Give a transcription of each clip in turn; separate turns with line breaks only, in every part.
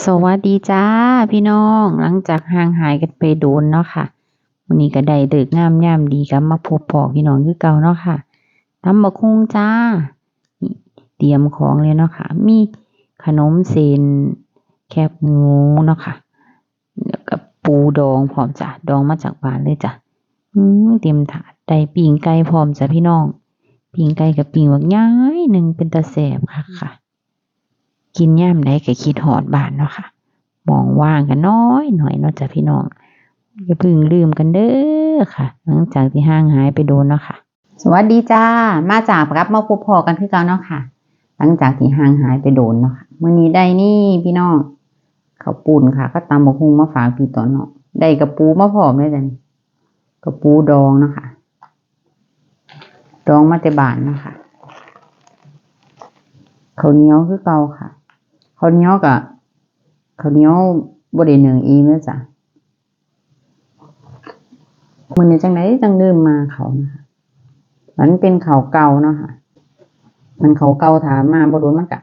สวัสดีจ้าพี่น้องหลังจากห่างหายกันไปโดนเนาะค่ะวันนี้ก็ได้เลิกงามยามดีกับมาพบปอพี่น้องคือเก่าเนาะค่ะตำบักหุ่งจ้าเตรียมของเลยเนาะค่ะ มีขนมเส้นแคบหมูเนาะค่ะแล้วก็ปูดองพร้อมจ้ะดองมาจากบ้านเลยจ้ะเตรียมถาดได้ปิ้งไก่พร้อมจ้ะพี่น้องปิ้งไก่กับปิ้งบักย้ายหนึ่งเป็นตาแสบค่ะค่ะ กินย่ามใดก็คิดหอดบ้านเนาะค่ะมองว่างกันน้อยหน่อยเนาะจ้ะพี่น้องอย่าพึ่งลืมกันเด้อค่ะ หลังจากที่ห่างหายไปโดนเนาะค่ะ สวัสดีจ้า มาจากรับมาพบพอกันคือเก่าเนาะค่ะ หลังจากที่ห่างหายไปโดนเนาะค่ะมื้อนี้ได้นี่พี่น้องข้าวปูนค่ะ ก็ตำบักหุ่งมาฝากพี่ต่อเนาะได้กระปูมาพร้อมเลยจ้ะนี่กระปูดองเนาะค่ะดองมาแต่บานเนาะค่ะข้าวเหนียวคือเก่าค่ะ ข้าวเหนียวกับข้าวเหนียวบ่ได้หนึ่งอีเมื่อจ้ะมันในจังไดจังเริ่มมาเขานะคะมันเป็นเขาเก่าเนาะค่ะ มันเขาเก่าถามมาบ่โดนมันกะ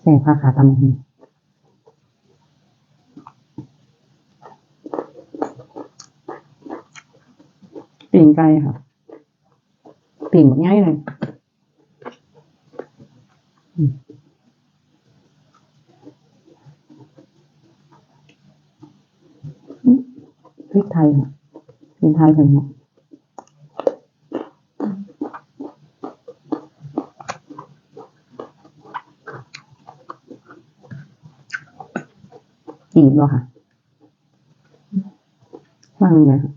ใส่ผ้าขาตำหูปิ่งไก่ค่ะ ปิ่งง่ายเลยพริกไทยค่ะพริกไทยถึงเนาะจีบเหรอค่ะว่างไงคะ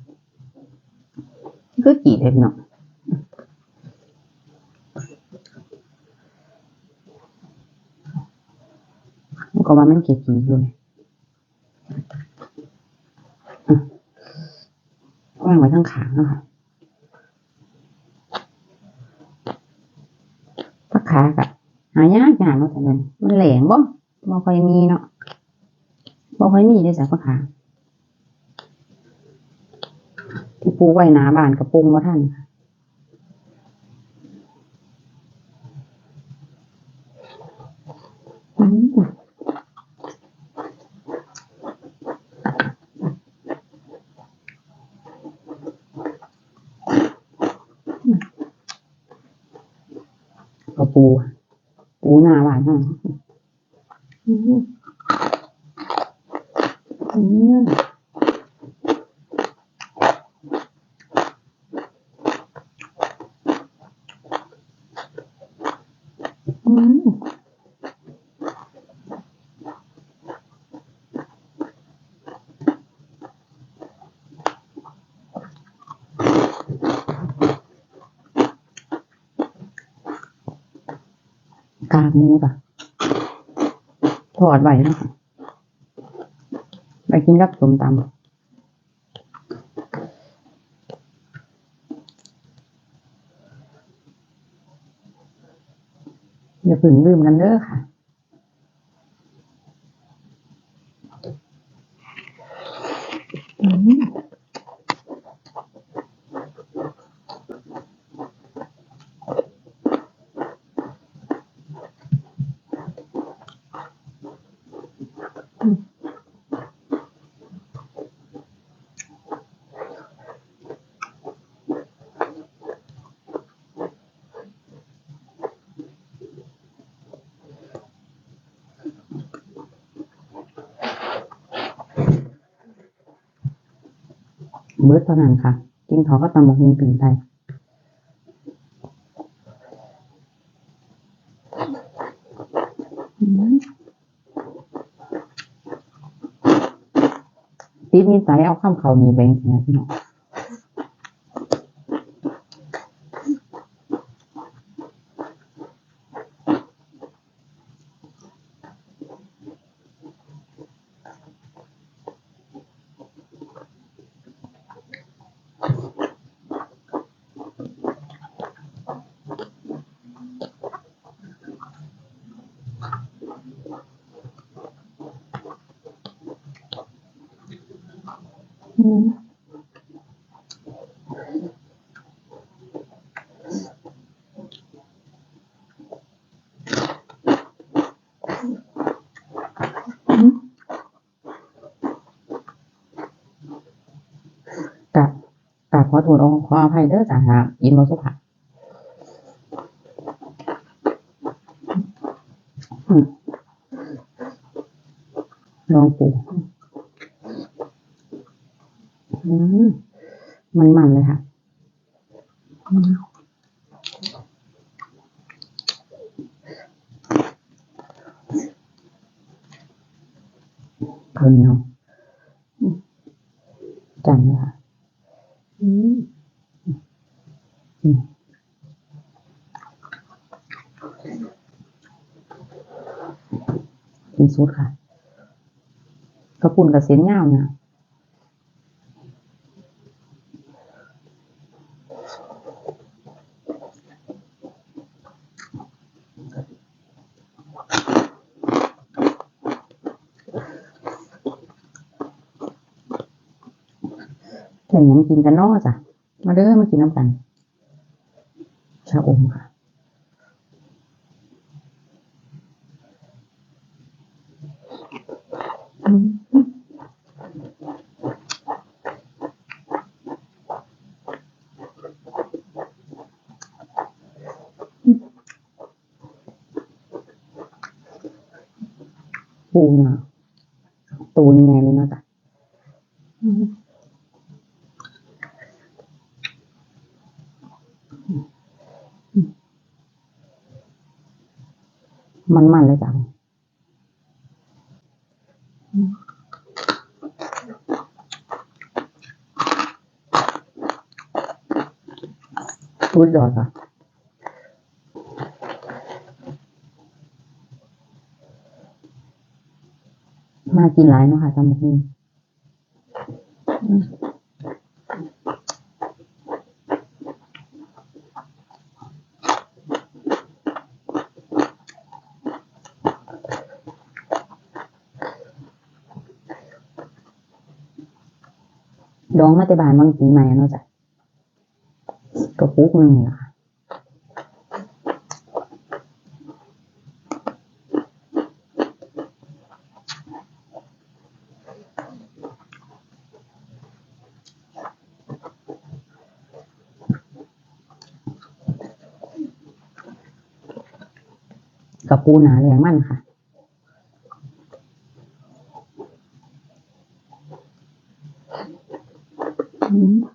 ก็จีบเลยเนาะมัน ก็ว่ามันเกลียดจีบอยู่เลยวางไว้ข้งขางๆเนาะค่ะปลาขากะหายากยากเนาะแต่นั้นมันแหลงบ่บ่ค่อยมีเนาะบ่ค่อยมีเด้อจ้ะปลาขาที่ปูไว้หนาบานกระปุงบ่ทันค่ะอืมระ ปู ปูหน้าหวานเนาะอืมอืม กากหมูจ้ะถอดไว้นะค่ะไปกินกับสมตำอย่าเพึ่งลืมกันเด้อค่ะ เบิร์ดเท่านั้นค่ะ กินเขาก็ตำบักหุ่งปิ่งไปติดนิสัยเอาข้ามเขาหนีไปจริงๆนะพี่น้อง กับกับขอโทษองขออภัยเด้อจ้าฮะยินโมสุภาน้องปู่ มันๆเลยค่ะอืมข้าวเหนียวจังเลยค่ะกินซุดค่ะกระปุ่นกับเส้นยาเนี่ย แต่ยังกินกันนอจ้ะ มาเด้อมากินน้ำกันชาอมค่ะอืมปูนะตูนยังไงเลยเนาะจ้ะอืมมันๆเลยจ้ะ พูดยอดนะมากินหลายเนาะค่ะตำบักหุ่ง องมาแต่บานบางปีใหม่เนาะจ้ะกระปุกนึงนี่ล่ะค่ะกับปูหนาแรงมั่นค่ะ อื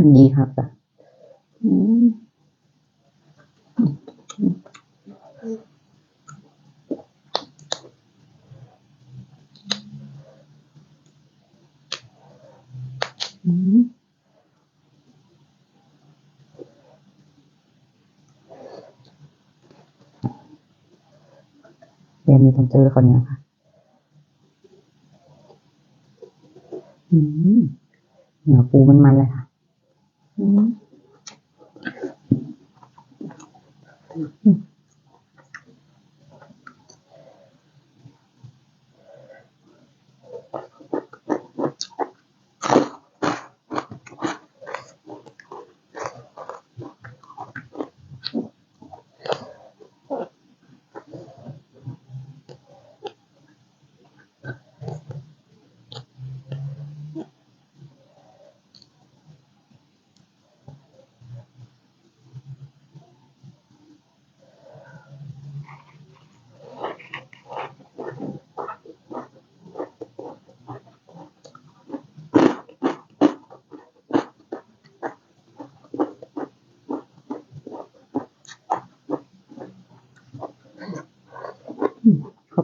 มมันดีครับอืมเดี๋ยวนี้ต้องเจอคนนี้ค่ะ อืมเนื้อปูมันมันเลยค่ะ อืม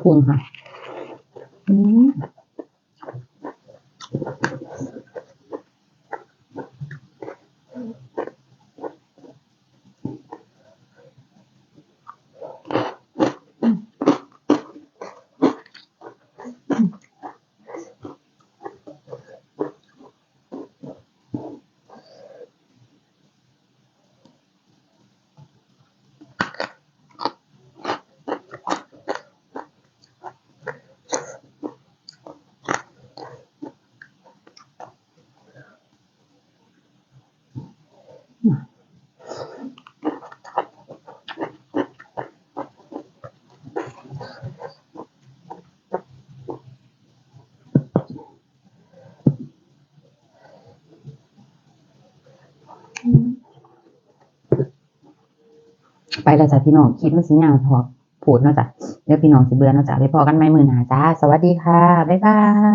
ขอบ ไปแล้วจ้ะพี่น้องคลิปมันสิยาวพอพูดเนาะจ้ะเดี๋ยวพี่น้องสิเบื่อเนาะจ้ะไปพอกันใหม่มื้อหน้าจ้า สวัสดีค่ะ บ๊ายบาย